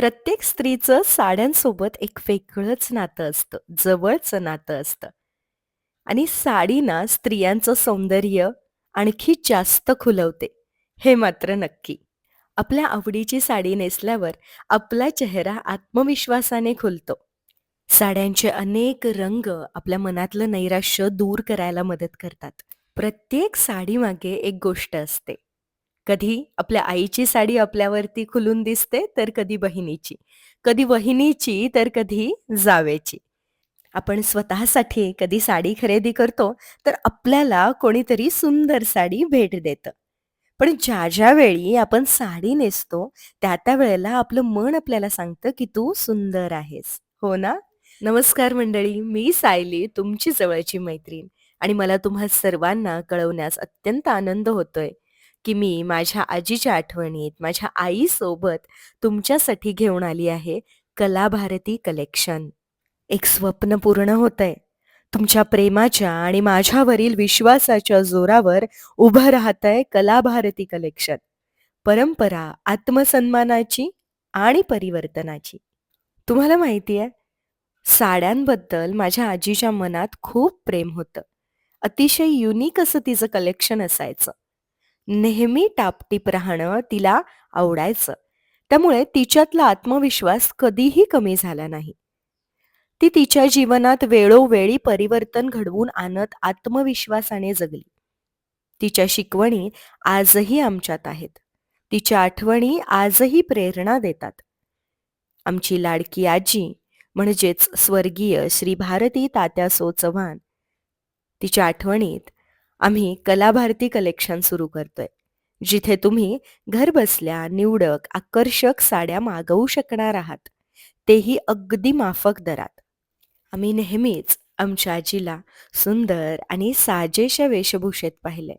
प्रत्येक स्त्रीचं साड्यांसोबत एक वेगळंच नातं असतं, जवळचं नातं असतं. आणि साडी ना स्त्रियांचं सौंदर्य आणखी जास्त खुलवते, हे मात्र नक्की. आपल्या आवडीची साडी नेसल्यावर आपला चेहरा आत्मविश्वासाने खुलतो. साड्यांचे अनेक रंग आपल्या मनातलं नैराश्य दूर करायला मदत करतात. प्रत्येक साडीमागे एक गोष्ट असते. कधी आपल्या आईची साडी आपल्यावरती खुलून दिसते, तर कधी बहिणीची. कधी वहिनीची, तर कधी जावेची. आपण स्वतःसाठी कधी साडी खरेदी करतो, तर आपल्याला कोणीतरी सुंदर साडी भेट देतं. पण ज्या ज्या वेळी आपण साडी नेसतो, त्या त्या वेळेला आपलं मन आपल्याला सांगतं, की तू सुंदर आहेस. हो ना? नमस्कार मंडळी, मी सायली, तुमची जवळची मैत्रीण आणि मला तुम्हा सर्वांना कळवण्यास अत्यंत आनंद होतोय, की मी माझ्या आजीच्या आठवणीत माझ्या आईसोबत तुमच्यासाठी घेऊन आली आहे कलाभारती कलेक्शन. एक स्वप्न पूर्ण होतंय. तुमच्या प्रेमाच्या आणि माझ्यावरील विश्वासाच्या जोरावर उभं राहतंय कलाभारती कलेक्शन. परंपरा, आत्मसन्मानाची आणि परिवर्तनाची. तुम्हाला माहिती आहे, साड्यांबद्दल माझ्या आजीच्या मनात खूप प्रेम होतं. अतिशय युनिक असं तिचं कलेक्शन असायचं. नेहमी टापटीप राहणं तिला आवडायचं. त्यामुळे तिच्यातला आत्मविश्वास कधीही कमी झाला नाही. ती तिच्या जीवनात वेळोवेळी परिवर्तन घडवून आणत आत्मविश्वासाने जगली. तिच्या शिकवणी आजही आमच्यात आहेत. तिच्या आठवणी आजही प्रेरणा देतात. आमची लाडकी आजी म्हणजेच स्वर्गीय श्री भारती तात्या सो चव्हाण तिच्या आठवणीत आम्ही कलाभारती कलेक्शन सुरू करतोय. जिथे तुम्ही घरबसल्या निवडक, आकर्षक साड्या मागवू शकणार आहात. तेही अगदी माफक दरात. आम्ही नेहमीच आमच्या आजीला सुंदर आणि साजेशा वेशभूषेत पाहिले.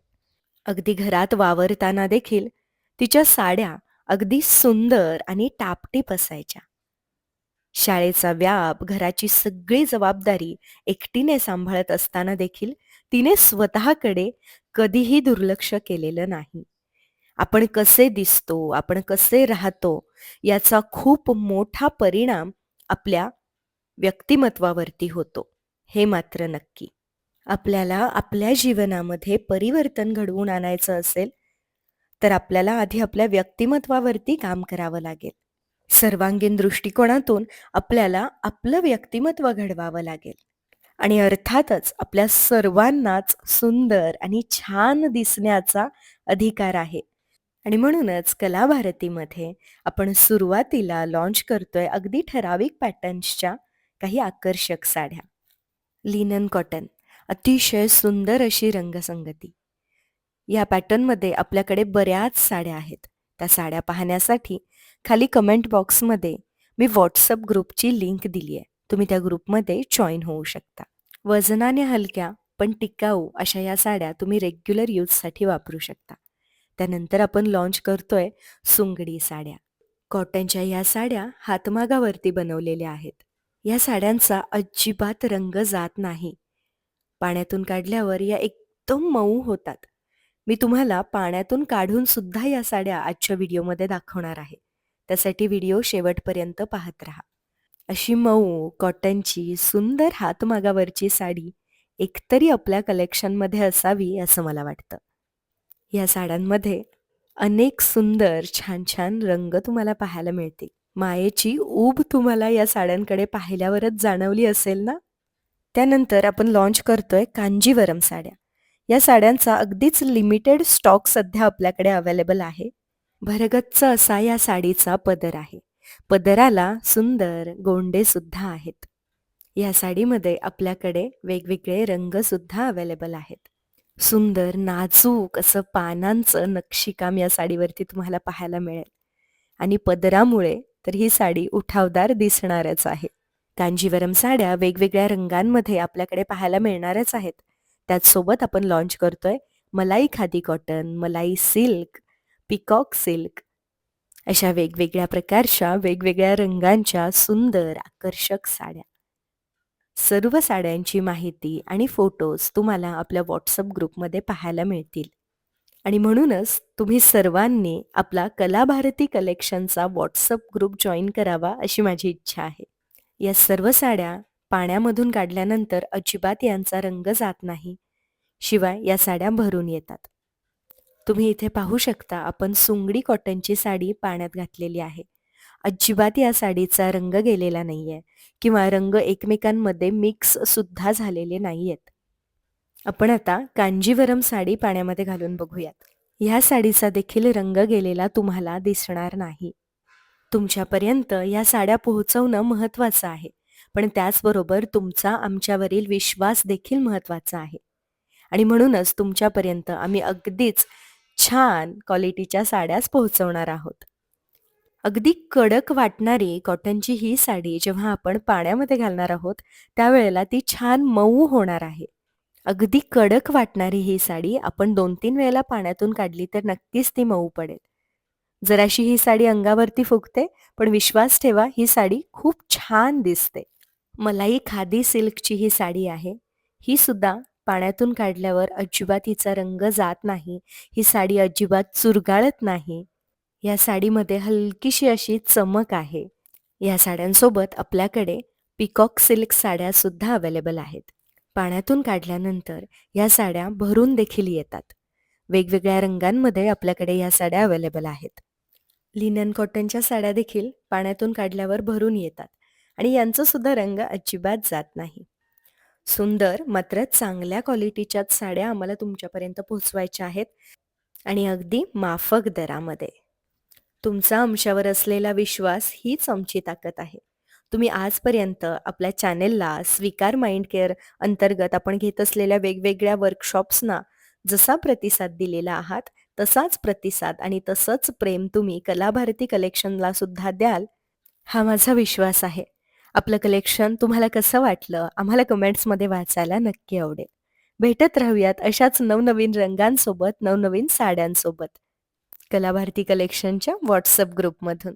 अगदी घरात वावरताना देखील तिच्या साड्या अगदी सुंदर आणि टापटीप असायच्या. शाळेचा व्याप, घराची सगळी जबाबदारी एकटीने सांभाळत असताना देखील तिने स्वतःकडे कधीही दुर्लक्ष केलेलं नाही. आपण कसे दिसतो, आपण कसे राहतो, याचा खूप मोठा परिणाम आपल्या व्यक्तिमत्वावरती होतो, हे मात्र नक्की. आपल्याला आपल्या जीवनामध्ये परिवर्तन घडवून आणायचं असेल, तर आपल्याला आधी आपल्या व्यक्तिमत्वावरती काम करावं लागेल. सर्वांगीण दृष्टिकोनातून आपल्याला आपलं व्यक्तिमत्व घडवावं लागेल. आणि अर्थातच आपल्या सर्वांनाच सुंदर आणि छान दिसण्याचा अधिकार आहे. आणि म्हणूनच कला भारतीमध्ये आपण सुरुवातीला लॉन्च करतोय अगदी ठराविक पॅटर्न्सच्या काही आकर्षक साड्या. लिनन कॉटन अतिशय सुंदर अशी रंगसंगती. या पॅटर्नमध्ये आपल्याकडे बऱ्याच साड्या आहेत. त्या साड्या पाहण्यासाठी खाली कमेंट बॉक्समध्ये मी व्हॉट्सअप ग्रुपची लिंक दिली आहे. तुम्ही त्या ग्रुपमध्ये जॉईन होऊ शकता. वजनाने हलक्या पण टिकाऊ अशा या साड्या तुम्ही रेग्युलर यूजसाठी वापरू शकता. त्यानंतर आपण लॉन्च करतोय सुंगडी साड्या. कॉटनच्या या साड्या हातमागावरती बनवलेल्या आहेत. या साड्यांचा अजिबात रंग जात नाही. पाण्यातून काढल्यावर या एकदम मऊ होतात. मी तुम्हाला पाण्यातून काढून सुद्धा या साड्या आजच्या व्हिडिओमध्ये दाखवणार आहे. त्यासाठी व्हिडिओ शेवटपर्यंत पाहत राहा. अशी मऊ कॉटनची सुंदर हातमागावरची साडी एकतरी आपल्या कलेक्शनमध्ये असावी असं मला वाटतं. या साड्यांमध्ये अनेक सुंदर छान छान रंग तुम्हाला पाहायला मिळतील. मायेची ऊब तुम्हाला या साड्यांकडे पाहिल्यावरच जाणवली असेल ना? त्यानंतर आपण लॉन्च करतोय कांजीवरम साड्या. या साड्यांचा अगदीच लिमिटेड स्टॉक सध्या आपल्याकडे अवेलेबल आहे. भरगच्च असा या साडीचा पदर आहे. पदराला सुंदर गोंडे सुद्धा आहेत. या साडीमध्ये आपल्याकडे वेगवेगळे रंग सुद्धा अवेलेबल आहेत. सुंदर नाजूक असं पानांचं नक्षीकाम या साडीवरती तुम्हाला पाहायला मिळेल. आणि पदरामुळे तर ही साडी उठावदार दिसणारच आहे. कांजीवरम साड्या वेगवेगळ्या रंगांमध्ये आपल्याकडे पाहायला मिळणारच आहेत. त्याचसोबत आपण लॉन्च करतोय मलाई खादी कॉटन, मलाई सिल्क, पिकॉक सिल्क अशा वेगवेगळ्या प्रकारच्या वेगवेगळ्या रंगांच्या सुंदर आकर्षक साड्या. सर्व साड्यांची माहिती आणि फोटोज तुम्हाला आपल्या व्हॉट्सअप ग्रुपमध्ये पाहायला मिळतील. आणि म्हणूनच तुम्ही सर्वांनी आपला कलाभारती कलेक्शनचा व्हॉट्सअप ग्रुप जॉईन करावा अशी माझी इच्छा आहे या सर्व साड्या पाण्यामधून काढल्यानंतर अजिबात यांचा रंग जात नाही शिवाय या साड्या भरून येतात तुम्ही इथे पाहू शकता आपण सुंगडी कॉटनची साडी पाण्यात घातलेली आहे. अजिबात या साडीचा रंग गेलेला नाहीये किंवा रंग एकमेकांमध्ये मिक्स सुद्धा झालेले नाहीयेत. आपण आता कांजीवरम साडी पाण्यामध्ये घालून बघूयात. ह्या साडीचा देखील रंग गेलेला तुम्हाला दिसणार नाही. तुमच्यापर्यंत या साड्या पोहोचवणं महत्वाचं आहे पण त्याचबरोबर तुमचा आमच्यावरील विश्वास देखील महत्त्वाचा आहे. आणि म्हणूनच तुमच्यापर्यंत आम्ही अगदीच छान क्वालिटीच्या साड्याच पोहोचवणार आहोत. अगदी कडक वाटणारी कॉटनची ही साडी जेव्हा आपण पाण्यामध्ये घालणार आहोत त्यावेळेला ती छान मऊ होणार आहे. अगदी कडक वाटणारी ही साडी आपण दोन तीन वेळेला पाण्यातून काढली तर नक्कीच ती मऊ पडेल. जराशी ही साडी अंगावरती फुगते पण विश्वास ठेवा ही साडी खूप छान दिसते. मलाई खादी सिल्कची ही साडी आहे. ही सुद्धा पाण्यातून काढल्यावर अजिबात हिचा रंग जात नाही. ही साडी अजिबात चुरगाळत नाही. या साडीमध्ये हलकीशी अशी चमक आहे. या साड्यांसोबत आपल्याकडे पिकॉक सिल्क साड्या सुद्धा अवेलेबल आहेत. पाण्यातून काढल्यानंतर या साड्या भरून देखील येतात. वेगवेगळ्या रंगांमध्ये आपल्याकडे या साड्या अवेलेबल आहेत. लिनन कॉटनच्या साड्या देखील पाण्यातून काढल्यावर भरून येतात आणि यांचा सुद्धा रंग अजिबात जात नाही. सुंदर मात्र चांगल्या क्वालिटीच्याच साड्या आम्हाला तुमच्यापर्यंत पोहोचवायच्या आहेत. आणि अगदी माफक दरामध्ये. तुमचा आमच्यावर असलेला विश्वास हीच आमची ताकद आहे. तुम्ही आजपर्यंत आपल्या चॅनेलला स्वीकार माइंड केअर अंतर्गत आपण घेत असलेल्या वेगवेगळ्या वर्कशॉप्सना जसा प्रतिसाद दिलेला आहात तसाच प्रतिसाद आणि तसंच प्रेम तुम्ही कलाभारती कलेक्शनला सुद्धा द्याल हा माझा विश्वास आहे. आपलं कलेक्शन तुम्हाला कसं वाटलं? आम्हाला कमेंट्समध्ये वाचायला नक्की आवडेल. भेटत राहूयात अशाच नवनवीन रंगांसोबत नवनवीन साड्यांसोबत. कलाभारती कलेक्शनच्या व्हॉट्सअप ग्रुपमधून